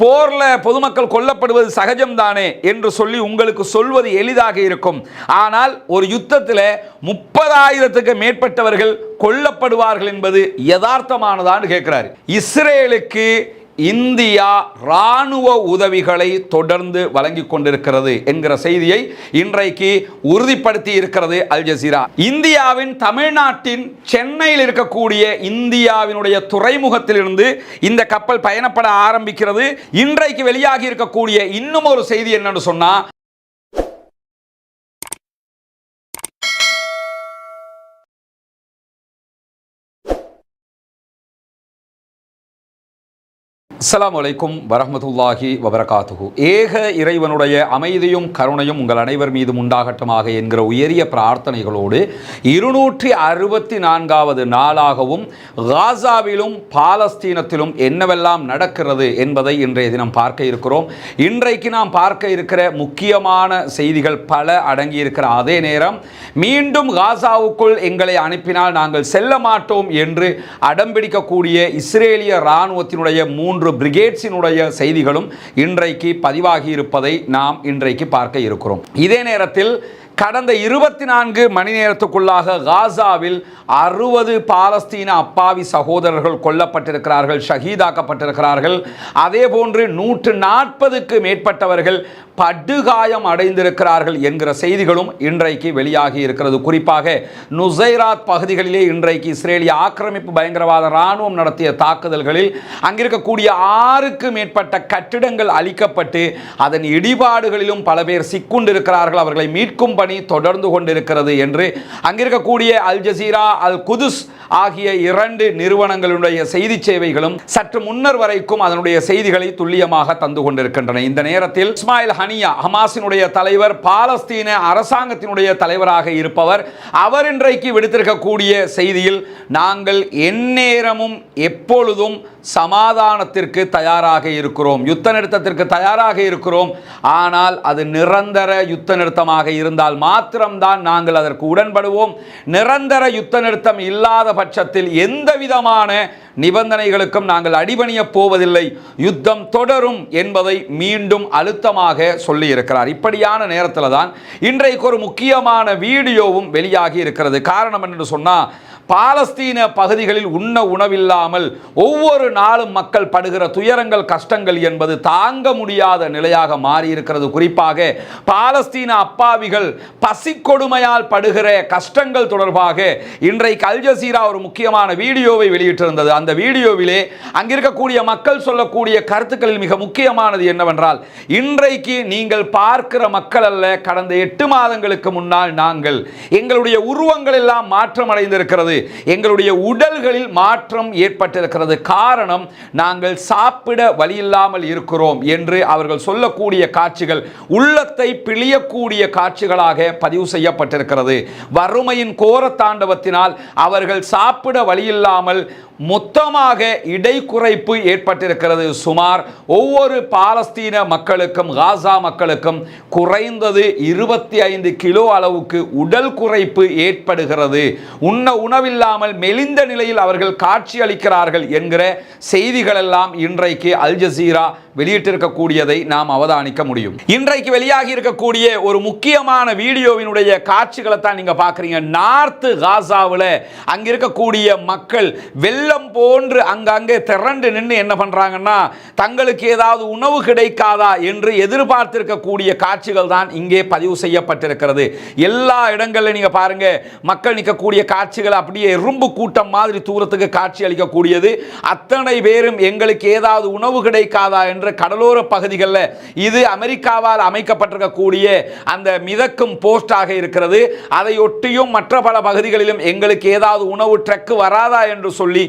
போர்ல பொதுமக்கள் கொல்லப்படுவது சகஜம்தானே என்று சொல்லி உங்களுக்கு சொல்வது எளிதாக இருக்கும். ஆனால் ஒரு யுத்தத்தில் முப்பதாயிரத்துக்கு மேற்பட்டவர்கள் கொல்லப்படுவார்கள் என்பது யதார்த்தமானதான்னு கேட்கிறாரு இஸ்ரேலுக்கு இந்தியா இராணுவ உதவிகளை தொடர்ந்து வழங்கி கொண்டிருக்கிறது என்கிற செய்தியை இன்றைக்கு உறுதிப்படுத்தி இருக்கிறது அல் ஜசீரா. இந்தியாவின் தமிழ்நாட்டின் சென்னையில் இருக்கக்கூடிய இந்தியாவினுடைய துறைமுகத்திலிருந்து இந்த கப்பல் பயணப்பட ஆரம்பிக்கிறது. இன்றைக்கு வெளியாகி இருக்கக்கூடிய இன்னும் ஒரு செய்தி என்னன்னு சொன்னா அஸ்லாம் அலைக்கும் வரஹ்மத்துல்லாஹி வபரகாத்துகு ஏக இறைவனுடைய அமைதியும் கருணையும் உங்கள் அனைவர் மீதும் உண்டாகட்டமாக என்கிற உயரிய பிரார்த்தனைகளோடு இருநூற்றி அறுபத்தி நான்காவது நாளாகவும் காசாவிலும் பாலஸ்தீனத்திலும் என்னவெல்லாம் நடக்கிறது என்பதை இன்றைய தினம் பார்க்க இருக்கிறோம். இன்றைக்கு நாம் பார்க்க இருக்கிற முக்கியமான செய்திகள் பல அடங்கியிருக்கிற அதே நேரம் மீண்டும் காசாவுக்குள் எங்களை அனுப்பினால் நாங்கள் செல்ல மாட்டோம் என்று அடம்பிடிக்கக்கூடிய இஸ்ரேலிய இராணுவத்தினுடைய மூன்று பிரிகேட்ஸினுடைய செய்திகளும் இன்றைக்கு பதிவாகி இருப்பதை நாம் இன்றைக்கு பார்க்க இருக்கிறோம். இதே நேரத்தில் கடந்த இருபத்தி நான்கு மணி நேரத்துக்குள்ளாக காசாவில் அறுபது பாலஸ்தீன அப்பாவி சகோதரர்கள் கொல்லப்பட்டிருக்கிறார்கள் ஷஹீதாக்கப்பட்டிருக்கிறார்கள். அதே போன்று நூற்று நாற்பதுக்கு மேற்பட்டவர்கள் படுகாயம் அடைந்திருக்கிறார்கள் என்கிற செய்திகளும் இன்றைக்கு வெளியாகி இருக்கிறது. குறிப்பாக நுசைராத் பகுதிகளிலே இன்றைக்கு இஸ்ரேலிய ஆக்கிரமிப்பு பயங்கரவாத இராணுவம் நடத்திய தாக்குதல்களில் அங்கிருக்கக்கூடிய ஆறுக்கு மேற்பட்ட கட்டிடங்கள் அழிக்கப்பட்டு அதன் இடிபாடுகளிலும் பல பேர் சிக்குண்டிருக்கிறார்கள். அவர்களை மீட்கும் பணி தொடர்ந்து கொண்டிருக்கிறது என்று அங்கிருக்கக்கூடிய அல் ஜசீரா அல் குதுஸ் ஆகிய இரண்டு நிறுவனங்களுடைய செய்தி சேவைகளும் சற்று முன்னர் வரைக்கும் அதனுடைய செய்திகளை துல்லியமாக தந்து கொண்டிருக்கின்றன. இந்த நேரத்தில் இஸ்மாயில் ஹனியா ஹமாஸினுடைய தலைவர் பாலஸ்தீன அரசாங்கத்தினுடைய தலைவராக இருப்பவர் அவர் இன்றைக்கு விடுத்திருக்கக்கூடிய செய்தியில் நாங்கள் எந்நேரமும் எப்பொழுதும் சமாதானத்திற்கு தயாராக இருக்கிறோம். யுத்த நிறுத்தத்திற்கு தயாராக இருக்கிறோம். ஆனால் அது நிரந்தர யுத்த நிறுத்தமாக இருந்தால் மாத்திரம்தான் நாங்கள் அதற்கு உடன்படுவோம். நிரந்தர யுத்த நிறுத்தம் இல்லாத பட்சத்தில் எந்த விதமான நிபந்தனைகளுக்கும் நாங்கள் அடிபணியப் போவதில்லை. யுத்தம் தொடரும் என்பதை மீண்டும் அழுத்தமாக சொல்லி இருக்கிறார் இப்படியான நேரத்தில் தான் இன்றைக்கு ஒரு முக்கியமான வீடியோவும் வெளியாகி இருக்கிறது. காரணம் என்று சொன்னால் பாலஸ்தீன பகுதிகளில் உண்ண உணவில்லாமல் ஒவ்வொரு நாளும் மக்கள் படுகிற துயரங்கள் கஷ்டங்கள் என்பது தாங்க முடியாத நிலையாக மாறியிருக்கிறது. குறிப்பாக பாலஸ்தீன அப்பாவிகள் பசிக்கொடுமையால் படுகிற கஷ்டங்கள் தொடர்பாக இன்றைக்கு அல்ஜசீரா ஒரு முக்கியமான வீடியோவை வெளியிட்டிருந்தது. அந்த வீடியோவிலே அங்கிருக்கக்கூடிய மக்கள் சொல்லக்கூடிய கருத்துக்களில் மிக முக்கியமானது என்னவென்றால் இன்றைக்கு நீங்கள் பார்க்கிற மக்கள் அல்ல கடந்த எட்டு மாதங்களுக்கு முன்னால் நாங்கள் எங்களுடைய உருவங்கள் எல்லாம் மாற்றம் இருக்கிறது. எங்களுடைய உடல்களில் மாற்றம் ஏற்பட்டிருக்கிறது. காரணம் நாங்கள் சாப்பிட வழியில்லாமல் இருக்கிறோம் என்று அவர்கள் சொல்லக்கூடிய காட்சிகள் உள்ளத்தை பிழியக்கூடிய காட்சிகளாக பதிவு செய்யப்பட்டிருக்கிறது. வறுமையின் கோர தாண்டவத்தினால் அவர்கள் சாப்பிட வழியில்லாமல் மொத்தமாக இடை குறைப்பு ஏற்பட்டிருக்கிறது. சுமார் ஒவ்வொரு பாலஸ்தீன மக்களுக்கும் காசா மக்களுக்கும் குறைந்தது இருபத்தி ஐந்து கிலோ அளவுக்கு உடல் குறைப்பு ஏற்படுகிறது. உண்ண உணவு உணவில்லாமல் மெலிந்த நிலையில் அவர்கள் காட்சி அளிக்கிறார்கள் என்கிற செய்திகள் எல்லாம் இன்றைக்கு அல் ஜசீரா வெளியிட்டிருக்கக்கூடியதை நாம் அவதானிக்க முடியும். இன்றைக்கு வெளியாகி இருக்கக்கூடிய ஒரு முக்கியமான வீடியோவினுடைய காட்சிகளை தான் நீங்க பார்க்குறீங்க. நார்த்து காசாவில் அங்கே இருக்கக்கூடிய மக்கள் வெள்ளம் போன்று அங்கங்கே திரண்டு நின்று என்ன பண்றாங்கன்னா தங்களுக்கு ஏதாவது உணவு கிடைக்காதா என்று எதிர்பார்த்திருக்கக்கூடிய காட்சிகள் தான் இங்கே பதிவு செய்யப்பட்டிருக்கிறது. எல்லா இடங்களில் நீங்க பாருங்க மக்கள் நிற்கக்கூடிய காட்சிகள் அப்படியே எறும்பு கூட்டம் மாதிரி தூரத்துக்கு காட்சி அளிக்கக்கூடியது. அத்தனை பேரும் எங்களுக்கு ஏதாவது உணவு கிடைக்காதா என்ற கடலோர பகுதிகளில் இது அமெரிக்காவால் அமைக்கப்பட்டிருக்கக்கூடிய அந்த மிதக்கும் போஸ்டாக இருக்கிறது. அதையொட்டியும் மற்ற பல பகுதிகளிலும் எங்களுக்கு ஏதாவது உணவு ட்ரக் வராதா என்று சொல்லி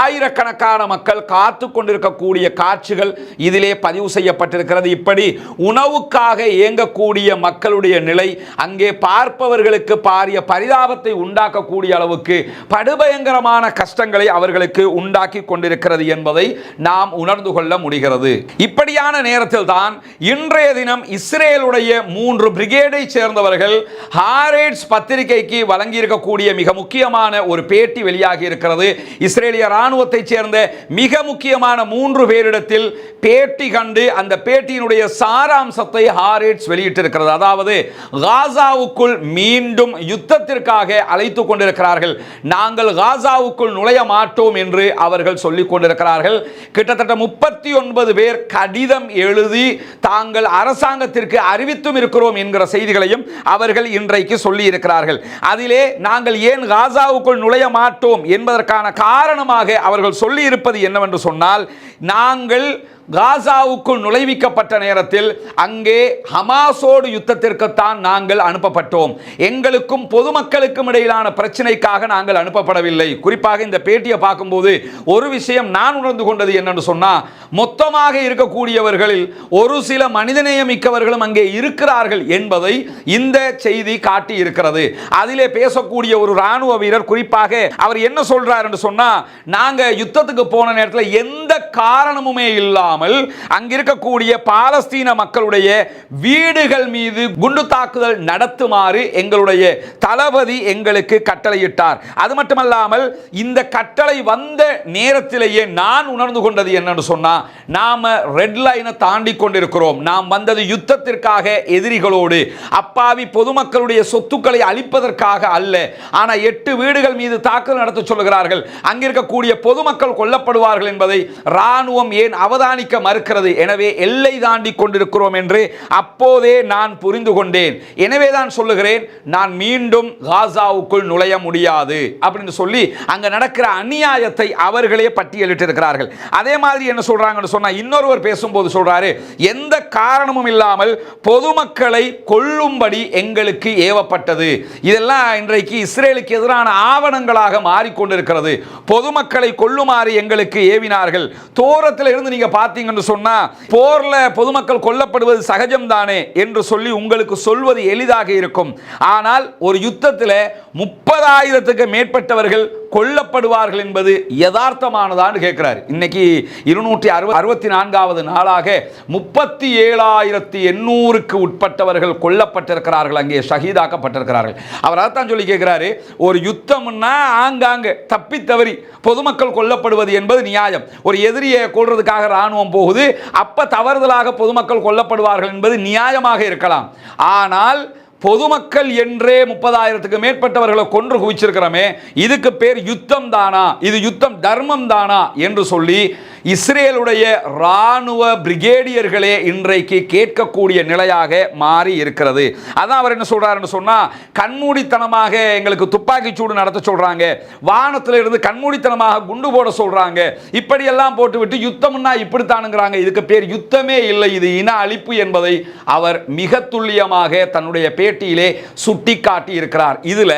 ஆயிரக்கணக்கான மக்கள் காத்து கொண்டிருக்கக்கூடிய காட்சிகள் இதிலே பதிவு செய்யப்பட்டிருக்கிறது. இப்படி உணவுக்காக இயங்கக்கூடிய மக்களுடைய நிலை அங்கே பார்ப்பவர்களுக்கு பாரிய பரிதாபத்தை உண்டாக்கக்கூடிய அளவுக்கு படுபயங்கரமான கஷ்டங்களை அவர்களுக்கு உண்டாக்கி கொண்டிருக்கிறது என்பதை நாம் உணர்ந்து கொள்ள முடிகிறது. இப்படியான நேரத்தில் தான் இன்றைய தினம் இஸ்ரேலுடைய மூன்று பிரிகேடை சேர்ந்தவர்கள் ஹாரேட்ஸ் பத்திரிகைக்கு வழங்கியிருக்கக்கூடிய மிக முக்கியமான ஒரு பேட்டி வெளியாகி இருக்கிறது. இஸ்ரேலிய இராணுவத்தைச் சேர்ந்த மிக முக்கியமான மூன்று பேரிடத்தில் பேட்டி கண்டு அந்த பேட்டியினுடைய சாராம்சத்தை ஹாரேட்ஸ் வெளியிட்டிருக்கிறது. அதாவது காசாவுக்குள் மீண்டும் யுத்தத்திற்காக அழைத்து கொண்டிருக்கிறார்கள். நாங்கள் காசாவுக்குள் நுழைய மாட்டோம் என்று அவர்கள் சொல்லிக் கொண்டிருக்கிறார்கள். கிட்டத்தட்ட முப்பத்தி ஒன்பது பேர் கடிதம் எழுதி தாங்கள் அரசாங்கத்திற்கு அறிவித்தும் இருக்கிறோம் என்கிற செய்திகளையும் அவர்கள் இன்றைக்கு சொல்லி இருக்கிறார்கள் அதிலே நாங்கள் ஏன் காசாவுக்குள் நுழைய மாட்டோம் என்பதற்கான காரணமாக அவர்கள் சொல்லி இருப்பது என்னவென்று சொன்னால் நாங்கள் காசாவுக்குள் நுழைவிக்கப்பட்ட நேரத்தில் அங்கே ஹமாஸோடு யுத்தத்திற்குத்தான் நாங்கள் அனுப்பப்பட்டோம். எங்களுக்கும் பொதுமக்களுக்கும் இடையிலான பிரச்சனைக்காக நாங்கள் அனுப்பப்படவில்லை. குறிப்பாக இந்த பேட்டியை பார்க்கும்போது ஒரு விஷயம் நான் உணர்ந்து கொண்டது என்னன்னு சொன்னால் மொத்தமாக இருக்கக்கூடியவர்களில் ஒரு சில மனிதநேயமிக்கவர்களும் அங்கே இருக்கிறார்கள் என்பதை இந்த செய்தி காட்டி இருக்கிறது அதிலே பேசக்கூடிய ஒரு ராணுவ வீரர் குறிப்பாக அவர் என்ன சொல்றார் சொன்னால் சொன்னா நாங்க யுத்தத்துக்கு போன நேரத்தில் எந்த காரணமுமே இல்லாமல் இல்லாமல் அங்கிருக்கக்கூடிய பாலஸ்தீன மக்களுடைய வீடுகள் மீது குண்டு தாக்குதல் நடத்துமாறு எங்களுடைய தளபதி எங்களுக்கு கட்டளையிட்டார். அது மட்டுமல்லாமல் இந்த கட்டளை வந்த நேரத்திலேயே நான் உணர்ந்து கொண்டது என்னன்னு சொன்னா நாம ரெட் லைனை தாண்டி கொண்டிருக்கிறோம். நாம் வந்தது யுத்தத்திற்காக எதிரிகளோடு. அப்பாவி பொதுமக்களுடைய சொத்துக்களை அழிப்பதற்காக அல்ல. ஆனால் எட்டு வீடுகள் மீது தாக்குதல் நடத்த சொல்லுகிறார்கள். அங்கிருக்கக்கூடிய பொதுமக்கள் கொல்லப்படுவார்கள் என்பதை ராணுவம் ஏன் சமாளிக்க மறுக்கிறது. எனவே எல்லை தாண்டி கொண்டிருக்கிறோம் என்று அப்போதே நான் புரிந்து கொண்டேன். எனவே தான் சொல்லுகிறேன் நான் மீண்டும் காசாவுக்குள் நுழைய முடியாது அப்படின்னு சொல்லி அங்கே நடக்கிற அநியாயத்தை அவர்களே பட்டியலிட்டிருக்கிறார்கள். அதே மாதிரி என்ன சொல்றாங்கன்னு சொன்னா இன்னொருவர் பேசும்போது சொல்றாரு எந்த காரணமும் இல்லாமல் பொதுமக்களை கொல்லும்படி எங்களுக்கு ஏவப்பட்டது. இதெல்லாம் இன்றைக்கு இஸ்ரேலுக்கு எதிரான ஆவணங்களாக மாறிக்கொண்டிருக்கிறது. பொதுமக்களை கொல்லுமாறு எங்களுக்கு ஏவினார்கள். தூரத்தில் இருந்து நீங்க பார்த்தீங்கன்னு சொன்னா போர்ல பொதுமக்கள் கொல்லப்படுவது சகஜம் தானே என்று சொல்லி உங்களுக்கு சொல்வது எளிதாக இருக்கும். ஆனால் ஒரு யுத்தத்தில் முப்பதாயிரத்துக்கு மேற்பட்டவர்கள் கொல்லப்படுவார்கள் என்பது யதார்த்தமானதான்னு கேட்குறாரு இன்னைக்கு இருநூற்றி அறுபது அறுபத்தி நான்காவது நாளாக முப்பத்தி ஏழாயிரத்தி எண்ணூறுக்கு உட்பட்டவர்கள் கொல்லப்பட்டிருக்கிறார்கள். அங்கே ஷஹீதாக்கப்பட்டிருக்கிறார்கள். அவர் அதைத்தான் சொல்லி கேட்குறாரு ஒரு யுத்தம்னா ஆங்காங்க தப்பி தவறி பொதுமக்கள் கொல்லப்படுவது என்பது நியாயம். ஒரு எதிரியை கொள்றதுக்காக ராணுவம் போகுது அப்போ தவறுதலாக பொதுமக்கள் கொல்லப்படுவார்கள் என்பது நியாயமாக இருக்கலாம். ஆனால் பொதுமக்கள் என்றே முப்பதாயிரத்துக்கு மேற்பட்டவர்களை கொன்று குவிச்சிருக்கிறோமே இதுக்கு பேர் யுத்தம் தானா இது யுத்தம் தர்மம் தானா என்று சொல்லி இஸ்ரேலுடைய ராணுவ பிரிகேடியர்களே இன்றைக்கு கேட்கக்கூடிய நிலையாக மாறி இருக்கிறது. அதான் அவர் என்ன சொல்றாருன்னு சொன்னா கண்மூடித்தனமாக எங்களுக்கு துப்பாக்கி சூடு நடத்த சொல்றாங்க வானத்தில் இருந்து கண்மூடித்தனமாக குண்டு போட சொல்றாங்க இப்படியெல்லாம் போட்டுவிட்டு யுத்தம்னா இப்படித்தானுங்கிறாங்க. இதுக்கு பேர் யுத்தமே இல்லை. இது இன அழிப்பு என்பதை அவர் மிக துல்லியமாக தன்னுடைய பேர் பேட்டியிலே சுட்டி காட்டியிருக்கிறார் இதில்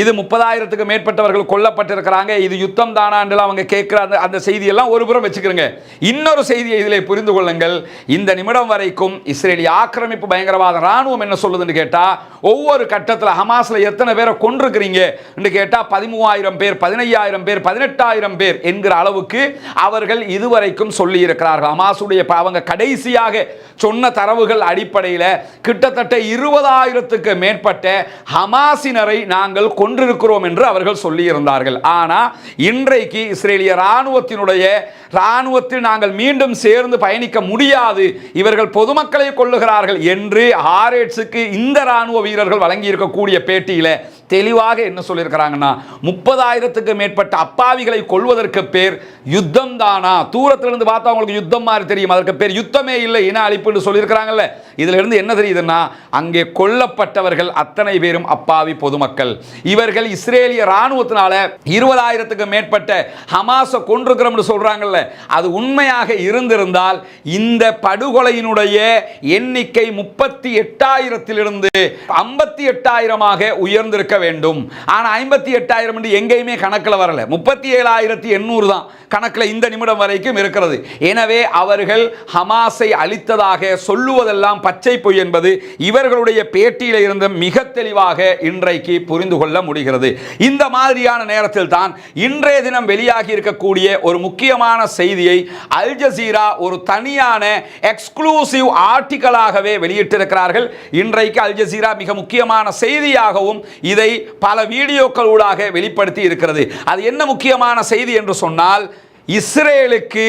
இது முப்பதாயிரத்துக்கு மேற்பட்டவர்கள் கொல்லப்பட்டிருக்கிறாங்க. இது யுத்தம் தானாண்டு அவங்க கேட்குற அந்த அந்த செய்தியெல்லாம் ஒரு புறம் வச்சுக்கிறோங்க இன்னொரு செய்தியை இதில் புரிந்து கொள்ளுங்கள். இந்த நிமிடம் வரைக்கும் இஸ்ரேலிய ஆக்கிரமிப்பு பயங்கரவாத ராணுவம் என்ன சொல்லுதுன்னு கேட்டால் ஒவ்வொரு கட்டத்தில் ஹமாஸில் எத்தனை பேரை கொண்டிருக்கிறீங்க என்று கேட்டா பதிமூவாயிரம் பேர் பதினையாயிரம் பேர் பதினெட்டாயிரம் பேர் என்கிற அளவுக்கு அவர்கள் இதுவரைக்கும் சொல்லியிருக்கிறார்கள். ஹமாஸுடைய அவங்க கடைசியாக சொன்ன தரவுகள் அடிப்படையில் கிட்டத்தட்ட ஆயிரத்துக்கு மேற்பட்ட ஹமாசினரை நாங்கள் கொன்றிருக்கிறோம் என்று அவர்கள் சொல்லியிருந்தார்கள். ஆனால் இன்றைக்கு இஸ்ரேலிய இராணுவத்தினுடைய இராணுவத்தில் நாங்கள் மீண்டும் சேர்ந்து பயணிக்க முடியாது. இவர்கள் பொதுமக்களை கொள்ளுகிறார்கள் என்று ஆர்எட்ஸுக்கு இந்த இராணுவ வீரர்கள் வழங்கியிருக்கக்கூடிய பேட்டியில் தெளிவாக என்ன சொல்லியிருக்கிறாங்கன்னா முப்பதாயிரத்துக்கு மேற்பட்ட அப்பாவிகளை கொள்வதற்கு பேர் யுத்தம் தானா தூரத்திலிருந்து பார்த்தா அவங்களுக்கு யுத்தம் மாதிரி தெரியும். அதற்கு பேர் யுத்தமே இல்லை இன அழிப்புன்னு சொல்லியிருக்கிறாங்கல்ல. இதுல இருந்து என்ன தெரியுதுன்னா அங்கே கொல்லப்பட்டவர்கள் அத்தனை பேரும் அப்பாவி பொதுமக்கள். இவர்கள் இஸ்ரேலிய ராணுவத்தினால இருபதாயிரத்துக்கு மேற்பட்ட ஹமாஸை கொண்டிருக்கிறோம்னு சொல்றாங்கல்ல. அது உண்மையாக இருந்திருந்தால் இந்த படுகொலையினுடைய எண்ணிக்கை முப்பத்தி எட்டாயிரத்திலிருந்து ஐம்பத்தி எட்டாயிரமாக உயர்ந்திருக்க இருக்க வேண்டும். ஆனால் ஐம்பத்தி எட்டாயிரம் என்று எங்கேயுமே கணக்கில் வரல. முப்பத்தி ஏழாயிரத்தி எண்ணூறு தான் கணக்கில் இந்த நிமிடம் வரைக்கும் இருக்கிறது. எனவே அவர்கள் ஹமாஸை அழித்ததாக சொல்லுவதெல்லாம் பச்சை பொய் என்பது இவர்களுடைய பேட்டியில் இருந்த மிக தெளிவாக இன்றைக்கு புரிந்து கொள்ள முடிகிறது. இந்த மாதிரியான நேரத்தில் தான் இன்றைய தினம் வெளியாகி இருக்கக்கூடிய ஒரு முக்கியமான செய்தியை அல் ஜசீரா ஒரு தனியான எக்ஸ்க்ளூசிவ் ஆர்டிக்கலாகவே வெளியிட்டிருக்கிறார்கள். இன்றைக்கு அல் ஜசீரா மிக முக்கியமான செய்தியாகவும் இதை பல வீடியோக்களூடாக வெளிப்படுத்தி இருக்கிறது. அது என்ன முக்கியமான செய்தி என்று சொன்னால் இஸ்ரேலுக்கு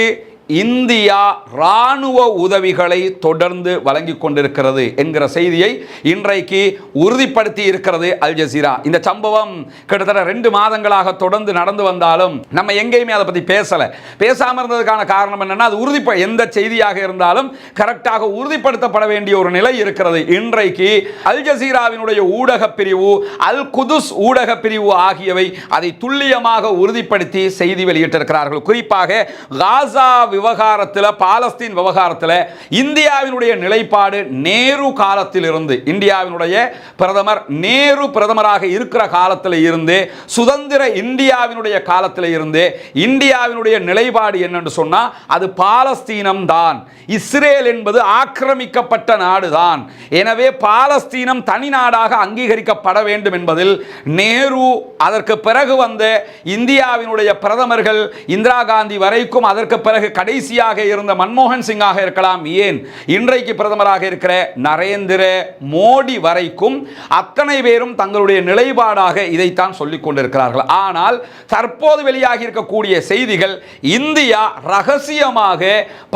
இந்தியா இராணுவ உதவிகளை தொடர்ந்து வழங்கி கொண்டிருக்கிறது என்கிற செய்தியை இன்றைக்கு உறுதிப்படுத்தி இருக்கிறது அல் ஜசீரா. இந்த சம்பவம் கிட்டத்தட்ட ரெண்டு மாதங்களாக தொடர்ந்து நடந்து வந்தாலும் நம்ம எங்கேயுமே அதை பற்றி பேசலை. பேசாமல் இருந்ததுக்கான காரணம் என்னென்னா அது உறுதிப்ப எந்த செய்தியாக இருந்தாலும் கரெக்டாக உறுதிப்படுத்தப்பட வேண்டிய ஒரு நிலை இருக்கிறது. இன்றைக்கு அல் ஜசீராவினுடைய ஊடக பிரிவு அல் குதுஸ் ஊடக பிரிவு ஆகியவை அதை துல்லியமாக உறுதிப்படுத்தி செய்தி வெளியிட்டிருக்கிறார்கள். குறிப்பாக காசா விவகாரத்தில் பாலஸ்தீன் விவகாரத்தில் இந்தியாவினுடைய நிலைப்பாடு நேரு காலத்தில் இருந்து இந்தியாவினுடைய பிரதமர் நேரு பிரதமராக இருக்கிற காலத்தில் இருந்து சுதந்திர இந்தியாவினுடைய காலத்தில் இருந்து இந்தியாவினுடைய நிலைப்பாடு என்னன்னு சொன்னால் அது பாலஸ்தீனம் தான். இஸ்ரேல் என்பது ஆக்கிரமிக்கப்பட்ட நாடுதான் எனவே பாலஸ்தீனம் தனி நாடாக அங்கீகரிக்கப்பட வேண்டும் என்பதில் நேரு அதற்கு பிறகு வந்த இந்தியாவினுடைய பிரதமர்கள் இந்திரா காந்தி வரைக்கும் அதற்கு பிறகு கடைசியாக இருந்த மன்மோகன் சிங்காக இருக்கலாம். ஏன்? இன்றைக்கு பிரதமராக இருக்கிற நரேந்திர மோடி வரைக்கும் அத்தனை பேரும் தங்களுடைய நிலைப்பாடாக இதைத்தான் சொல்லிக் கொண்டிருக்கிறார்கள். ஆனால் தற்போது வெளியாகி இருக்கக்கூடிய செய்திகள் இந்தியா ரகசியமாக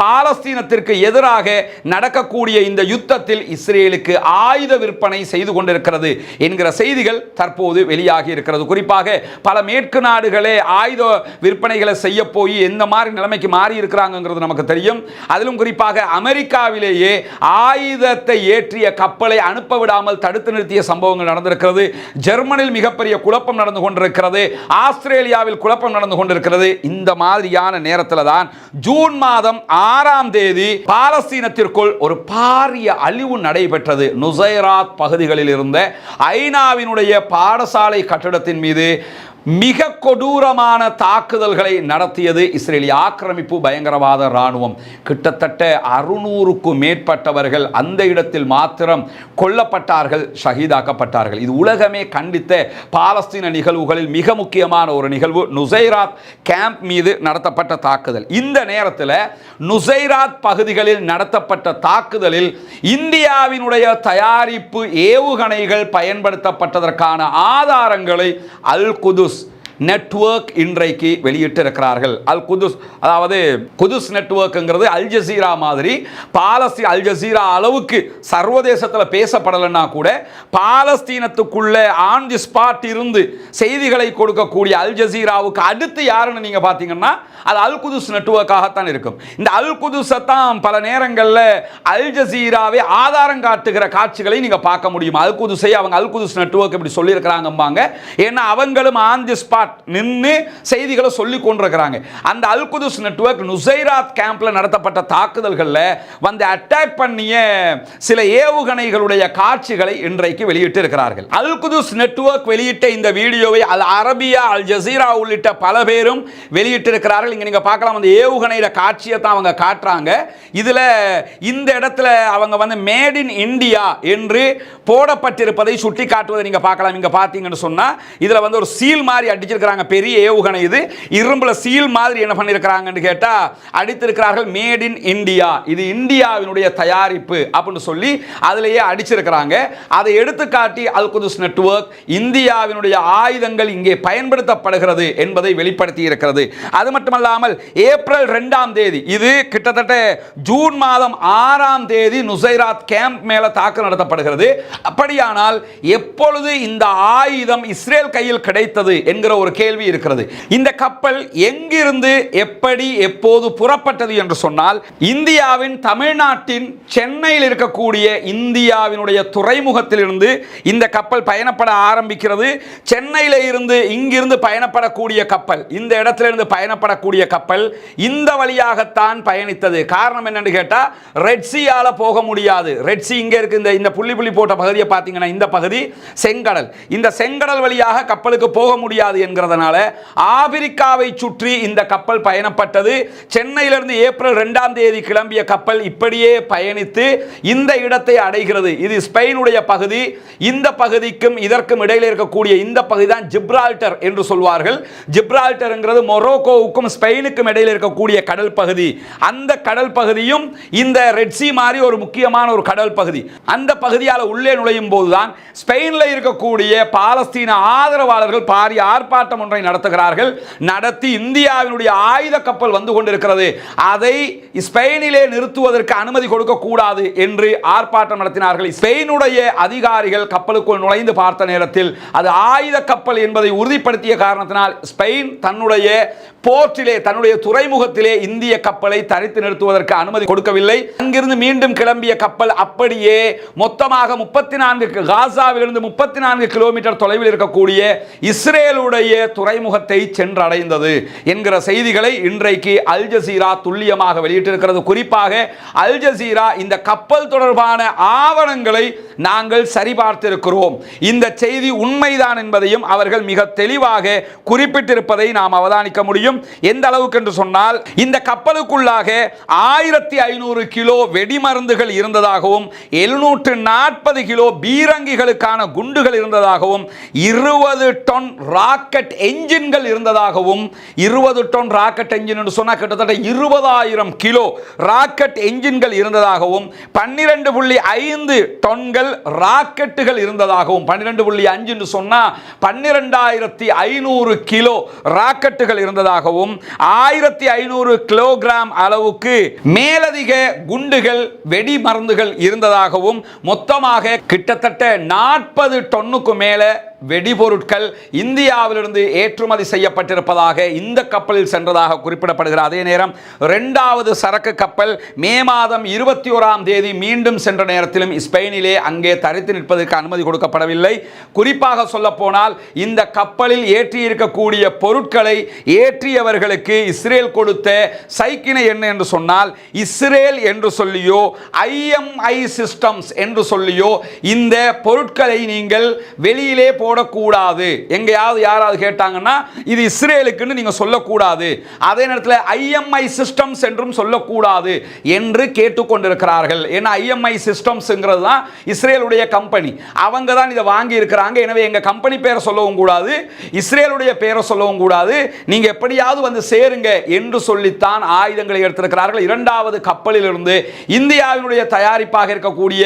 பாலஸ்தீனத்திற்கு எதிராக நடக்கக்கூடிய இந்த யுத்தத்தில் இஸ்ரேலுக்கு ஆயுத விற்பனை செய்து கொண்டிருக்கிறது என்கிற செய்திகள் தற்போது வெளியாகி இருக்கிறது. குறிப்பாக பல மேற்கு நாடுகளே ஆயுத விற்பனைகளை செய்ய போய் எந்த மாதிரி நிலைமைக்கு மாறி இருக்கிற இருக்கிறாங்கிறது நமக்கு தெரியும். அதிலும் குறிப்பாக அமெரிக்காவிலேயே ஆயுதத்தை ஏற்றிய கப்பலை அனுப்ப விடாமல் தடுத்து நிறுத்திய சம்பவங்கள் நடந்திருக்கிறது. ஜெர்மனில் மிகப்பெரிய குழப்பம் நடந்து கொண்டிருக்கிறது. ஆஸ்திரேலியாவில் குழப்பம் நடந்து கொண்டிருக்கிறது. இந்த மாதிரியான நேரத்தில் தான் ஜூன் மாதம் ஆறாம் தேதி பாலஸ்தீனத்திற்குள் ஒரு பாரிய அழிவு நடைபெற்றது. நுசைராத் பகுதிகளில் இருந்த ஐநாவினுடைய பாடசாலை கட்டிடத்தின் மீது மிக கொடூரமான தாக்குதல்களை நடத்தியது இஸ்ரேலிய ஆக்கிரமிப்பு பயங்கரவாத இராணுவம். கிட்டத்தட்ட அறுநூறுக்கும் மேற்பட்டவர்கள் அந்த இடத்தில் மாத்திரம் கொல்லப்பட்டார்கள் ஷஹீதாக்கப்பட்டார்கள். இது உலகமே கண்டித்த பாலஸ்தீன நிகழ்வுகளில் மிக முக்கியமான ஒரு நிகழ்வு நுசைராத் கேம்ப் மீது நடத்தப்பட்ட தாக்குதல். இந்த நேரத்தில் நுசைராத் பகுதிகளில் நடத்தப்பட்ட தாக்குதலில் இந்தியாவினுடைய தயாரிப்பு ஏவுகணைகள் பயன்படுத்தப்பட்டதற்கான ஆதாரங்களை அல் குதுஸ் நெட்வொர்க் இன்றைக்கு வெளியிட்டிருக்கிறார்கள். அல் குதுஸ் அதாவது குதுஸ் நெட்வொர்க்குங்கிறது அல் ஜசீரா மாதிரி பாலஸ்தீன் அல் ஜசீரா அளவுக்கு சர்வதேசத்தில் பேசப்படலைன்னா கூட பாலஸ்தீனத்துக்குள்ளே ஆன் தி ஸ்பாட் இருந்து செய்திகளை கொடுக்கக்கூடிய அல் ஜசீராவுக்கு அடுத்து யாருன்னு நீங்கள் பார்த்தீங்கன்னா அது அல் குதுஸ் நெட்வொர்க்காகத்தான் இருக்கும். இந்த அல் குதுஸை தான் பல நேரங்களில் அல் ஜசீராவை ஆதாரம் காட்டுகிற காட்சிகளை நீங்கள் பார்க்க முடியும். அல் குதுஸை அவங்க அல் குதுஸ் நெட்வொர்க் இப்படி சொல்லியிருக்கிறாங்கம்பாங்க. ஏன்னா அவங்களும் ஆன் தி ஸ்பாட் நின்று செய்திகளை சொல்லி கொண்டிருக்கிறாங்க. அந்த அல் குதுஸ் நெட்வொர்க் நுசைராத் கேம்ப்ல நடத்தப்பட்ட தாக்குதல்களில் வந்து அட்டாக் பண்ணிய சில ஏவுகணைகளுடைய காட்சிகளை இன்றைக்கு வெளியிட்டு இருக்கிறார்கள் அல் குதுஸ் நெட்வொர்க் வெளியிட்ட இந்த வீடியோவை அல் அரபியா அல் ஜசீரா உள்ளிட்ட பல பேரும் வெளியிட்டிருக்கிறார்கள். இங்க நீங்க பார்க்கலாம் அந்த ஏவுகணையில காட்சியை தான் அவங்க காட்டுறாங்க. இதுல இந்த இடத்துல அவங்க வந்து மேட் இன் இந்தியா என்று போடப்பட்டிருப்பதை சுட்டி காட்டுவதை நீங்க பார்க்கலாம். இங்க பார்த்தீங்கன்னு சொன்னா இதுல வந்து ஒரு சீல் மாதிரி அடித்திருக்கிறாங்க பெரிய ஏவுகணை இது. இரும்புல சீல் மாதிரி என்ன பண்ணியிருக்கிறாங்கன்னு கேட்டால் அடித்திருக்கிறார்கள் மேட் இன் இந்தியா இது இந்தியாவினுடைய தயாரிப்பு அப்படின்னு சொல்லி அதிலேயே அடிச்சிருக்கிறாங்க. அதை எடுத்து காட்டி அல் குதுஸ் நெட்வொர்க் இந்தியாவினுடைய ஆயுதங்கள் இங்கே பயன்படுத்தப்படுகிறது என்பதை வெளிப்படுத்தி இருக்கிறது. அது மட்டுமல்லாமல் ஏப்ரல் ரெண்டாம் தேதி இது கிட்டத்தட்ட ஜூன் மாதம் ஆறாம் தேதி நுசைராத் கேம்ப் மேலே தாக்கு நடத்தப்படுகிறது. அப்படியானால் எப்பொழுது இந்த ஆயுதம் இஸ்ரேல் கையில் கிடைத்தது என்கிற ஒரு கேள்வி இருக்கிறது. இந்த கப்பல் எங்கிருந்து எப்படி எப்போது புறப்பட்டது என்று சொன்னால் இந்தியாவின் தமிழ்நாட்டின் சென்னையில் இருக்கக்கூடிய இந்தியாவினுடைய துறைமுகத்திலிருந்து இந்த கப்பல் பயணப்பட ஆரம்பிக்கிறது. சென்னையில் இருந்து இங்கிருந்து பயணப்படக்கூடிய கப்பல் இந்த இடத்துல இருந்து பயணப்படக்கூடிய கப்பல் இந்த வழியாகத்தான் பயணித்தது. காரணம் என்னன்னு கேட்டால் ரெட்சியால் போக முடியாது. ரெட்சி இங்க இருக்கு. இந்த இந்த புள்ளி புள்ளி போட்ட பகுதியை பார்த்தீங்கன்னா இந்த பகுதி செங்கடல். இந்த செங்கடல் வழியாக கப்பலுக்கு போக முடியாது என்கிறதுனால ஆப்பிரிக்காவை சுற்றி இந்த கப்பல் பயணப்பட்டது. சென்னையிலிருந்து ஏப்ரல் ரெண்டாம் தேதி கிளம்பிய கப்பல் இப்படியே பயணித்து இந்த இடத்தை அடைகிறது. இது ஸ்பெயினுடைய பகுதி. இந்த பகுதிக்கும் இதற்கும் இடையில் இருக்கக்கூடிய இந்த பகுதி தான் ஜிப்ரால்டர் என்று சொல்வார்கள். ஜிப்ரால்டர்ங்கிறது மொரோக்கோவுக்கும் ஸ்பெயினுக்கும் இடையில் இருக்கக்கூடிய கடல் பகுதி. அந்த கடல் பகுதியும் இந்த ரெட்சி மாதிரி ஒரு முக்கியமான ஒரு கடல் பகுதி. அந்த பகுதியால் உள்ளே நுழையும் போதுதான் ஸ்பெயினில் இருக்கக்கூடிய பாலஸ்தீன ஆதரவாளர்கள் பாரிய ஆர்ப்பாட்டம் ஒன்றை நடத்துகிறார்கள். நடத்தி இந்தியாவினுடைய ஆயுத கப்பல் வந்து கொண்டிருக்கிறது. அதை ஸ்பெயினிலே நிறுத்துவதற்கு அனுமதி கொடுக்க கூடாது என்று ஆர்ப்பாட்டம் நடத்தினார்கள். ஸ்பெயினுடைய அதிகாரிகள் கப்பலுக்குள் நுழைந்து பார்த்த நேரத்தில் அது ஆயுத கப்பல் என்பதை உறுதிப்படுத்திய காரணத்தினால் ஸ்பெயின் தன்னுடைய போர்ட்டிலே தன்னுடைய துறைமுகத்திலே இந்திய கப்பலை தரித்து நிறுத்துவதற்கு அனுமதி கொடுக்கவில்லை. அங்கிருந்து மீண்டும் கிளம்பிய கப்பல் அப்படியே மொத்தமாக முப்பத்தி நான்கு காசாவிலிருந்து முப்பத்தி நான்கு கிலோமீட்டர் தொலைவில் இருக்கக்கூடிய இஸ்ரேலுடைய துறைமுகத்தை சென்றடைந்தது என்கிற செய்திகளை இன்றைக்கு அல் ஜசீரா துல்லியமாக வெளியிட்டிருக்கிறது. குறிப்பாக அல் ஜசீரா இந்த கப்பல் தொடர்பான ஆவணங்களை நாங்கள் சரிபார்த்திருக்கிறோம். இந்த செய்தி உண்மைதான் என்பதையும் அவர்கள் மிக தெளிவாக குறிப்பிட்டிருப்பதை நாம் அவதானிக்க முடியும். எந்த அளவுக்கு என்று சொன்னால் இந்த கப்பலுக்குள்ளாக ஆயிரத்தி ஐநூறு கிலோ வெடிமருந்துகள் இருந்ததாகவும் எழுநூற்று நாற்பது கிலோ பீரங்கிகளுக்கான குண்டுகள் இருந்ததாகவும் இருபது டன் ராக்கெட் என்ஜின்கள் இருந்ததாகவும் இருபது டன் ராக்கெட் என்ஜின் என்று சொன்னால் கிட்டத்தட்ட இருபதாயிரம் கிலோ ராக்கெட் என்ஜின்கள் இருந்ததாகவும் பன்னிரண்டு புள்ளி ஐந்து டன்கள் ராக்கெட்டுகள் இருந்ததாகவும் பன்னிரண்டு புள்ளி அஞ்சு என்று சொன்னால் பன்னிரெண்டாயிரத்தி ஐநூறு கிலோ ராக்கெட்டுகள் இருந்ததாகவும் ஆயிரத்தி ஐநூறு கிலோகிராம் அளவுக்கு மேலதிக குண்டுகள் வெடி மருந்துகள் இருந்ததாகவும் மொத்தமாக கிட்டத்தட்ட நாற்பது டன்னுக்கு மேலே வெடிபொருட்கள் இந்தியாவிலிருந்து ஏற்றுமதி செய்யப்பட்டிருப்பதாக இந்த கப்பலில் சென்றதாக குறிப்பிடப்படுகிறது. அதே நேரம் இரண்டாவது சரக்கு கப்பல் மே மாதம் இருபத்தி ஓராம் தேதி மீண்டும் சென்ற நேரத்திலும் ஸ்பெயினிலே அங்கே தரித்து நிற்பதற்கு அனுமதி கொடுக்கப்படவில்லை. குறிப்பாக சொல்லப்போனால் இந்த கப்பலில் ஏற்றி இருக்கக்கூடிய பொருட்களை ஏற்றியவர்களுக்கு இஸ்ரேல் கொடுத்த சைக்கினை என்ன என்று சொன்னால் இஸ்ரேல் என்று சொல்லியோ ஐஎம்ஐ சிஸ்டம்ஸ் என்று சொல்லியோ இந்த பொருட்களை நீங்கள் வெளியிலே போ போடக்கூடாது. எங்கேயாவது யாராவது கேட்டாங்கன்னா இது இஸ்ரேலுக்குன்னு நீங்கள் சொல்லக்கூடாது. அதே நேரத்தில் ஐஎம்ஐ சிஸ்டம்ஸ் என்றும் சொல்லக்கூடாது என்று கேட்டுக்கொண்டிருக்கிறார்கள். ஏன்னா ஐஎம்ஐ சிஸ்டம்ஸுங்கிறது தான் இஸ்ரேலுடைய கம்பெனி அவங்க தான் இதை வாங்கி இருக்கிறாங்க எனவே எங்க கம்பெனி பேரை சொல்லவும் கூடாது இஸ்ரேலுடைய பேரை சொல்லவும் கூடாது. நீங்க எப்படியாவது வந்து சேருங்க என்று சொல்லித்தான் ஆயுதங்களை எடுத்திருக்கிறார்கள். இரண்டாவது கப்பலிலிருந்து இந்தியாவினுடைய தயாரிப்பாக இருக்கக்கூடிய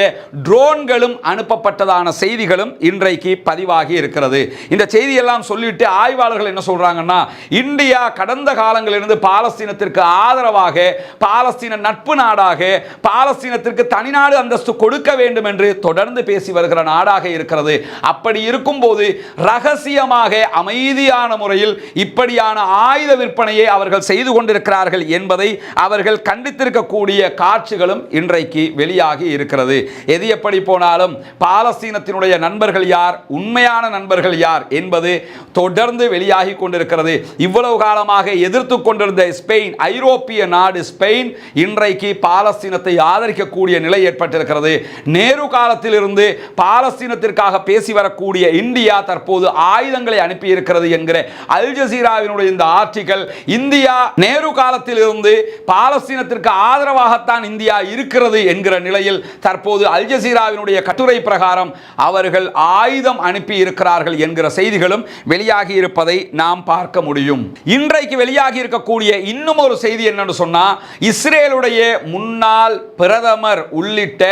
ட்ரோன்களும் அனுப்பப்பட்டதான செய்திகளும் இன்றைக்கு பதிவாகி இருக்கிறது. இந்த செய்தியெல்லாம் சொல்லிட்டு ஆய்வாளர்கள் என்ன சொல்றாங்கன்னா இந்தியா கடந்த காலங்களிலிருந்து பாலஸ்தீனத்திற்கு ஆதரவாக பாலஸ்தீன நட்பு நாடாக பாலஸ்தீனத்திற்கு தனிநாடு அந்தஸ்து கொடுக்க வேண்டும் என்று தொடர்ந்து பேசி வருகிற நாடாக இருக்கிறது. அப்படி இருக்கும்போது ரகசியமாக அமைதியான முறையில் இப்படியான ஆயுத விற்பனையை அவர்கள் செய்து கொண்டிருக்கிறார்கள் என்பதை அவர்கள் கண்டித்திருக்கக்கூடிய காட்சிகளும் இன்றைக்கு வெளியாகி இருக்கிறது. எது எப்படி போனாலும் பாலஸ்தீனத்தினுடைய நண்பர்கள் யார்? உண்மையான நண்பர்கள் யார் என்பது தொடர்ந்து வெளியாகி கொண்டிருக்கிறது. இவ்வளவு காலமாக எதிர்த்து கொண்டிருந்த ஸ்பெயின் ஐரோப்பிய நாடு ஸ்பெயின் இன்றைக்கு பாலஸ்தீனத்தை ஆதரிக்கக்கூடிய நிலை ஏற்பட்டிருக்கிறது. நேரு காலத்திலிருந்து பாலஸ்தீனத்திற்காக பேசி வரக்கூடிய இந்தியா தற்போது ஆயுதங்களை அனுப்பியிருக்கிறது என்கிற அல் ஜசீராவினுடைய இந்த ஆர்டிகல் இந்தியா நேரு காலத்திலிருந்து பாலஸ்தீனத்திற்கு ஆதரவாகத்தான் இந்தியா இருக்கிறது என்கிற நிலையில் தற்போது அல் ஜசீராவினுடைய கட்டுரை பிரகாரம் அவர்கள் ஆயுதம் அனுப்பி இருக்கிறார்கள் என்கிற செய்திகளும் வெளியாகி இருப்பதை நாம் பார்க்க முடியும். இன்றைக்கு வெளியாகி இருக்கக்கூடிய இன்னும் ஒரு செய்தி என்னன்னு சொன்னா இஸ்ரேலுடைய முன்னாள் பிரதமர் உள்ளிட்ட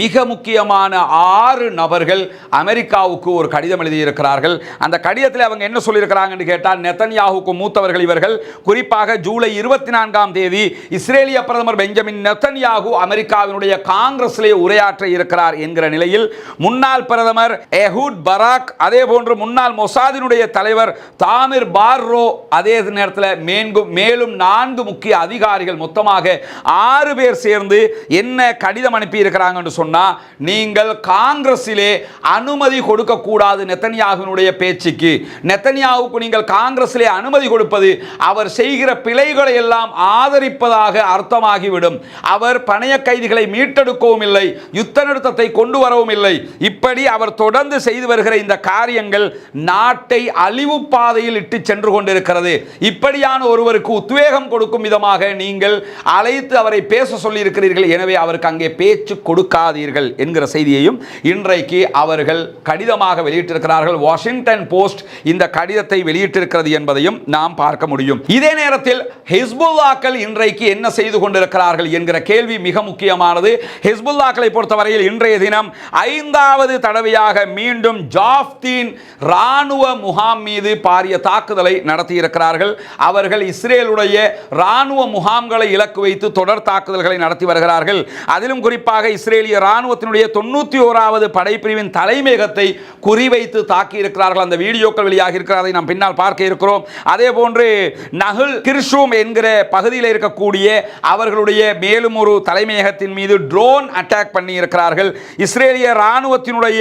மிக முக்கியமான ஆறு நபர்கள் அமெரிக்காவுக்கு ஒரு கடிதம் எழுதியிருக்கிறார்கள். அந்த கடிதத்தில் அவங்க என்ன சொல்லியிருக்கிறாங்கன்னு கேட்டால் நெத்தன்யாவுக்கு மூத்தவர்கள் இவர்கள். குறிப்பாக ஜூலை இருபத்தி நான்காம் தேதி இஸ்ரேலிய பிரதமர் பெஞ்சமின் நெத்தன்யாகு அமெரிக்காவினுடைய காங்கிரஸிலே உரையாற்ற இருக்கிறார் என்கிற நிலையில் முன்னாள் பிரதமர் எஹூட் பராக் அதே போன்று முன்னாள் மொசாதினுடைய தலைவர் தாமிர் பார்ரோ அதே நேரத்தில் மேன்கும் மேலும் நான்கு முக்கிய அதிகாரிகள் மொத்தமாக ஆறு பேர் சேர்ந்து என்ன கடிதம் அனுப்பி இருக்கிறாங்கன்னு சொன்னால் நீங்கள் காங்கிரஸிலே அனுமதி கொடுக்கக்கூடாது நெத்தனியாகுனுடைய பேச்சுக்கு. நெத்தனியாவுக்கு நீங்கள் காங்கிரஸிலே அனுமதி கொடுப்பது அவர் செய்கிற பிழைகளை எல்லாம் ஆதரிப்பதாக அர்த்தமாகிவிடும். அவர் பணைய கைதிகளை மீட்டெடுக்கவும் இல்லை யுத்த நிறுத்தத்தை கொண்டு வரவும் இல்லை. இப்படி அவர் தொடர்ந்து செய்து வருகிற இந்த காரியங்கள் நாட்டை அழிவு பாதையில் இட்டு சென்று கொண்டிருக்கிறது. இப்படியான ஒருவருக்கு உத்வேகம் கொடுக்கும் விதமாக நீங்கள் அழைத்து அவரை பேச சொல்லியிருக்கிறீர்கள். எனவே அவருக்கு அங்கே பேச்சு கொடுக்காதீர்கள் என்கிற செய்தியையும் இன்றைக்கு அவர்கள் கடிதமாக வெளியிட்டிருக்கிறார்கள். வாஷிங்டன் போஸ்ட் இந்த கடிதத்தை வெளியிட்டிருக்கிறது என்பதையும் நாம் பார்க்க முடியும். இதே நேரத்தில் ஹிஸ்புல்லாக்கள் இன்றைக்கு என்ன செய்து கொண்டிருக்கிறார்கள் என்கிற கேள்வி மிக முக்கியமானது. ஹிஸ்புல்லாக்களை பொறுத்தவரையில் இன்றைய தினம் ஐந்தாவது தடவையாக மீண்டும் ஜாஃப் ஜாஃப்தீன் ராணுவ முகாம் மீது பாரிய தாக்குதலை நடத்தியிருக்கிறார்கள். அவர்கள் இஸ்ரேலுடைய ராணுவ முகாம்களை இலக்கு வைத்து தொடர் தாக்குதல்களை நடத்தி வருகிறார்கள். அதிலும் குறிப்பாக இஸ்ரேலிய இராணுவத்தினுடைய தொண்ணூற்றி ஓராவது படைப்பிரிவின் தலைமையகத்தை குறிவைத்து தாக்கி இருக்கிறார்கள் அந்த வீடியோக்கள் வெளியாக இருக்கிறதை நாம் பின்னால் பார்க்க இருக்கிறோம். அதே போன்று நகுல் கிர்ஷூம் என்கிற பகுதியில் இருக்கக்கூடிய அவர்களுடைய மேலும் ஒரு தலைமையகத்தின் மீது ட்ரோன் அட்டாக் பண்ணி இருக்கிறார்கள் இஸ்ரேலிய இராணுவத்தினுடைய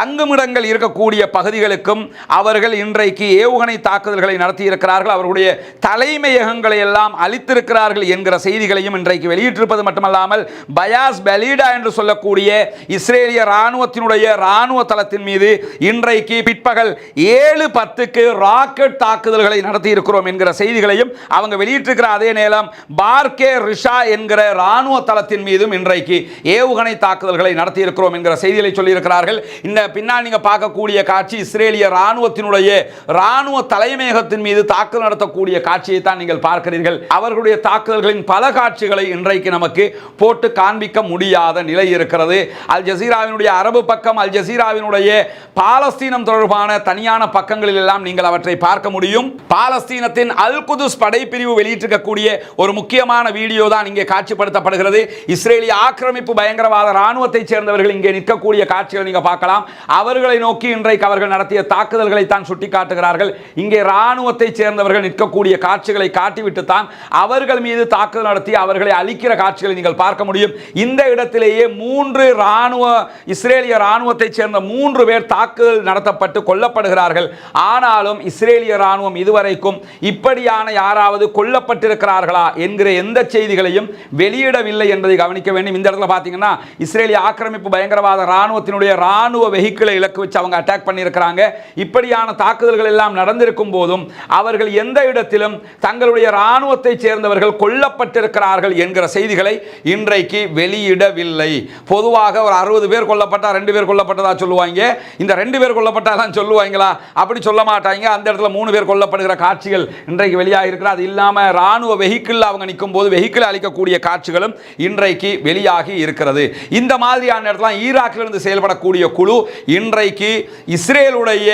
தங்குமிடங்கள் இருக்கக்கூடிய பகுதிகளுக்கும் அவர்கள் இன்றைக்கு ஏவுகணை தாக்குதல்களை நடத்தியிருக்கிறார்கள். அவர்களுடைய தலைமையகங்களை எல்லாம் அளித்திருக்கிறார்கள் என்கிற செய்திகளையும் இன்றைக்கு வெளியிட்டிருப்பது மட்டுமல்லாமல் பயாஸ் பெலீடா என்று சொல்லக்கூடிய இஸ்ரேலிய ராணுவத்தினுடைய ராணுவ தளத்தின் மீது இன்றைக்கு பிற்பகல் ஏழு பத்துக்கு ராக்கெட் தாக்குதல்களை நடத்தியிருக்கிறோம் என்கிற செய்திகளையும் அவங்க வெளியிட்டிருக்கிற அதே நேரம் பார்கே ரிஷா என்கிற ராணுவ தளத்தின் மீதும் இன்றைக்கு ஏவுகணை தாக்குதல்களை நடத்தியிருக்கிறோம் என்கிற செய்திகளை சொல்லியிருக்கிறார்கள். இந்த பின்னால் நீங்கள் பார்க்கக்கூடிய நடத்தக்கூடிய காட்சி இஸ்ரேலிய ராணுவத்தினுடைய ராணுவ தலைமையகத்தின் மீது தாக்குதல் நடத்தக்கூடிய காட்சியை தான் நீங்கள் பார்க்கிறீர்கள். அவர்களுடைய தாக்குதல்களின் பல காட்சிகளை இன்றைக்கு நமக்கு போட்டு காண்பிக்க முடியாத நிலை இருக்கிறது. அல் ஜசீராவினுடைய அரபு பக்கம் அல் ஜசீராவினுடைய பாலஸ்தீனம் தொடர்பான தனியான பக்கங்களில் எல்லாம் நீங்கள் அவற்றை பார்க்க முடியும். பாலஸ்தீனத்தின் அல் குதுஸ் படைப்பிரிவு வெளியிட்டிருக்கக்கூடிய ஒரு முக்கியமான வீடியோ தான் இங்கே காட்சிப்படுத்தப்படுகிறது. இஸ்ரேலிய ஆக்கிரமிப்பு பயங்கரவாத ராணுவத்தை சேர்ந்தவர்கள் இங்கே நிற்கக்கூடிய காட்சிகளை நீங்கள் பார்க்கலாம். அவர்களை நோக்கி இன்று இன்றைக்கு அவர்கள் நடத்திய தாக்குதல்களை தான் சுட்டிக்காட்டுகிறார்கள். இங்கே ராணுவத்தை சேர்ந்தவர்கள் நிற்கக்கூடிய காட்சிகளை காட்டிவிட்டு தான் அவர்கள் மீது தாக்குதல் நடத்தி அவர்களை அழிக்கிற காட்சிகளை நீங்கள் பார்க்க முடியும். இந்த இடத்திலேயே மூன்று இராணுவ இஸ்ரேலிய இராணுவத்தைச் சேர்ந்த மூன்று பேர் தாக்குதல் நடத்தப்பட்டு கொல்லப்படுகிறார்கள். ஆனாலும் இஸ்ரேலிய ராணுவம் இதுவரைக்கும் இப்படியான யாராவது கொல்லப்பட்டிருக்கிறார்களா என்கிற எந்த செய்திகளையும் வெளியிடவில்லை என்பதை கவனிக்க வேண்டும். இந்த இடத்துல பார்த்தீங்கன்னா இஸ்ரேலிய ஆக்கிரமிப்பு பயங்கரவாத ராணுவத்தினுடைய ராணுவ வெஹிக்கிளை இலக்கு வச்சு அவங்க அட்டாக் பண்ணியிருக்கிறாங்க. இப்படியான தாக்குதல்கள் எல்லாம் நடந்திருக்கும் போதும் அவர்கள் எந்த இடத்திலும் தங்களுடைய ராணுவத்தை சேர்ந்தவர்கள் கொல்லப்பட்டிருக்கிறார்கள் என்கிற செய்திகளை இன்றைக்கு வெளியிடவில்லை. பொதுவாக ஒரு அறுபது பேர் கொல்லப்பட்டா ரெண்டு பேர் கொல்லப்பட்டதா சொல்லுவாங்க. இந்த ரெண்டு பேர் கொல்லப்பட்டாதான் சொல்லுவாங்களா? அப்படி சொல்ல மாட்டாங்க. அந்த இடத்துல மூணு பேர் கொல்லப்படுகிற காட்சிகள் இன்றைக்கு வெளியாக இருக்கிற அது இல்லாமல் ராணுவ வெஹிக்கிள் அவங்க நிற்கும் போது வெஹிக்கிள் அளிக்கக்கூடிய காட்சிகளும் இன்றைக்கு வெளியாகி இருக்கிறது. இந்த மாதிரியான இடத்துல ஈராக்கிலிருந்து செயல்படக்கூடிய குழு இன்றைக்கு இஸ்ரேலுடைய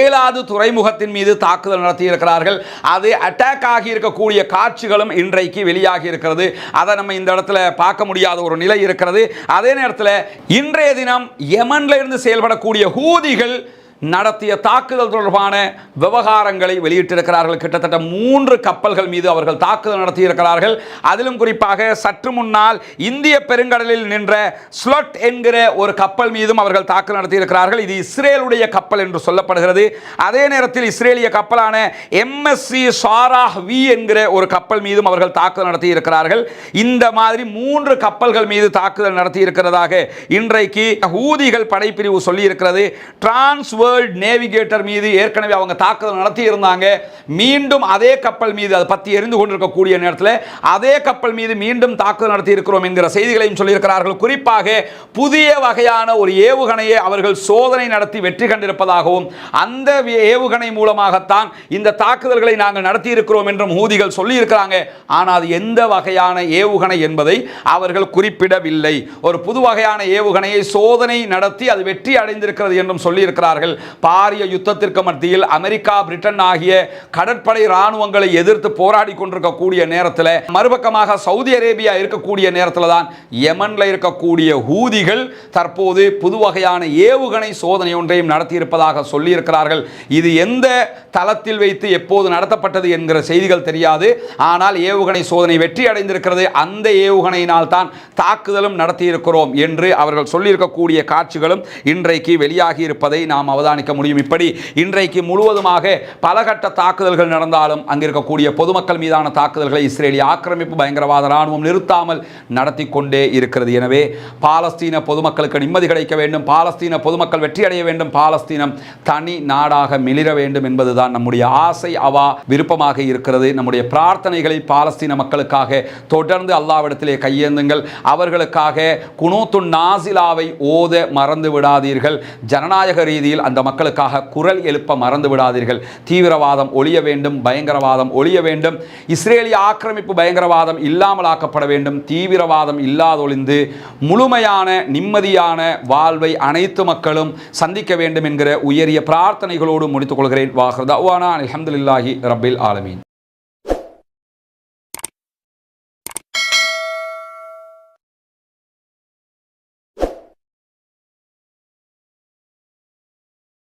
ஏழாவது துறைமுகத்தின் மீது தாக்குதல் நடத்தி இருக்கிறார்கள் அது அட்டாக் ஆகி இருக்கக்கூடிய காட்சிகளும் இன்றைக்கு வெளியாகி இருக்கிறது. அதை நம்ம இந்த இடத்துல பார்க்க முடியாத ஒரு நிலை இருக்கிறது. அதே நேரத்தில் இன்றைய தினம் யமன்ல இருந்து செயல்படக்கூடிய ஹூதிகள் நடத்திய தாக்குதல் தொடர்பான விவகாரங்களை வெளியிட்டிருக்கிறார்கள். கிட்டத்தட்ட மூன்று கப்பல்கள் மீது அவர்கள் தாக்குதல் நடத்தியிருக்கிறார்கள். அதிலும் குறிப்பாக சற்று முன்னால் இந்திய பெருங்கடலில் நின்ற ஸ்லொட் என்கிற ஒரு கப்பல் மீதும் அவர்கள் தாக்குதல் நடத்தியிருக்கிறார்கள். இது இஸ்ரேலுடைய கப்பல் என்று சொல்லப்படுகிறது. அதே நேரத்தில் இஸ்ரேலிய கப்பலான எம்எஸ்சி சாராஹ் வி என்கிற ஒரு கப்பல் மீதும் அவர்கள் தாக்குதல் நடத்தியிருக்கிறார்கள். இந்த மாதிரி மூன்று கப்பல்கள் மீது தாக்குதல் நடத்தியிருக்கிறதாக இன்றைக்கு ஹூதிகள் படைப்பிரிவு சொல்லியிருக்கிறது. டிரான்ஸ் வேர்ல்ட் நேவிகேட்டர் மீது ஏற்கனவே அவங்க தாக்குதல் நடத்தி இருந்தாங்க மீண்டும் அதே கப்பல் மீது அது பற்றி எரிந்து கொண்டிருக்கக்கூடிய நேரத்தில் அதே கப்பல் மீது மீண்டும் தாக்குதல் நடத்தி இருக்கிறோம் என்கிற செய்திகளையும் சொல்லியிருக்கிறார்கள். குறிப்பாக புதிய வகையான ஒரு ஏவுகணையை அவர்கள் சோதனை நடத்தி வெற்றி கண்டிருப்பதாகவும் அந்த ஏவுகணை மூலமாகத்தான் இந்த தாக்குதல்களை நாங்கள் நடத்தி இருக்கிறோம் என்றும் ஊதிகள் சொல்லியிருக்கிறாங்க. ஆனால் அது எந்த வகையான ஏவுகணை என்பதை அவர்கள் குறிப்பிடவில்லை. ஒரு புது வகையான ஏவுகணையை சோதனை நடத்தி அது வெற்றி அடைந்திருக்கிறது என்றும் சொல்லியிருக்கிறார்கள். பாரிய யுத்தத்திற்கு மத்தியில் அமெரிக்கா பிரிட்டன் ஆகிய கடற்படை இராணுவங்களை எதிர்த்து போராடி கொண்டிருக்கக்கூடிய நேரத்தில் மறுபக்கமாக சவுதி அரேபியா இருக்கக்கூடிய நேரத்தில் தான் யமனில் இருக்கக்கூடிய ஹூதிகள் தற்போது புது வகையான ஏவுகணை சோதனை ஒன்றையும் நடத்தியிருப்பதாக சொல்லியிருக்கிறார்கள். இது எந்த தளத்தில் வைத்து எப்போது நடத்தப்பட்டது என்கிற செய்திகள் தெரியாது. ஆனால் ஏவுகணை சோதனை வெற்றி அடைந்திருக்கிறது. அந்த ஏவுகணையினால் தான் தாக்குதலும் நடத்தியிருக்கிறோம் என்று அவர்கள் சொல்லியிருக்கக்கூடிய காட்சிகளும் இன்றைக்கு வெளியாகி இருப்பதை நாம் அவதானிக்க முடியும். இப்படி இன்றைக்கு முழுவதுமாக பலகட்ட தாக்குதல்கள் நடந்தாலும் அங்கிருக்கக்கூடிய பொதுமக்கள் மீதான தாக்குதல்களை இஸ்ரேலிய ஆக்கிரமிப்பு பயங்கரவாத ராணுவம் நிறுத்தாமல் நடத்தி கொண்டே இருக்கிறது. எனவே பாலஸ்தீன பொதுமக்களுக்கு நிம்மதி கிடைக்க வேண்டும். பாலஸ்தீன பொதுமக்கள் வெற்றி அடைய வேண்டும். பாலஸ்தீனம் தனி நாடாக மிளிர வேண்டும் என்பதுதான் நம்முடைய ஆசை அவா விருப்பமாக இருக்கிறது. நம்முடைய பிரார்த்தனைகளை பாலஸ்தீன மக்களுக்காக தொடர்ந்து அல்லாவிடத்திலே கையேந்துங்கள். அவர்களுக்காக குனூத்து நாசிலாவை ஓத மறந்து விடாதீர்கள். ஜனநாயக ரீதியில் அந்த அந்த மக்களுக்காக குரல் எழுப்ப மறந்து விடாதீர்கள் தீவிரவாதம் ஒழிய வேண்டும் பயங்கரவாதம் ஒழிய வேண்டும். இஸ்ரேலிய ஆக்கிரமிப்பு பயங்கரவாதம் இல்லாமலாக்கப்பட வேண்டும். தீவிரவாதம் இல்லாதொழிந்து முழுமையான நிம்மதியான வாழ்வை அனைத்து மக்களும் சந்திக்க வேண்டும் என்கிற உயரிய பிரார்த்தனைகளோடு முடித்துக் கொள்கிறேன். வாஹர் தவானா. அலமதுல்லாஹி ரபில் ஆலமீன்.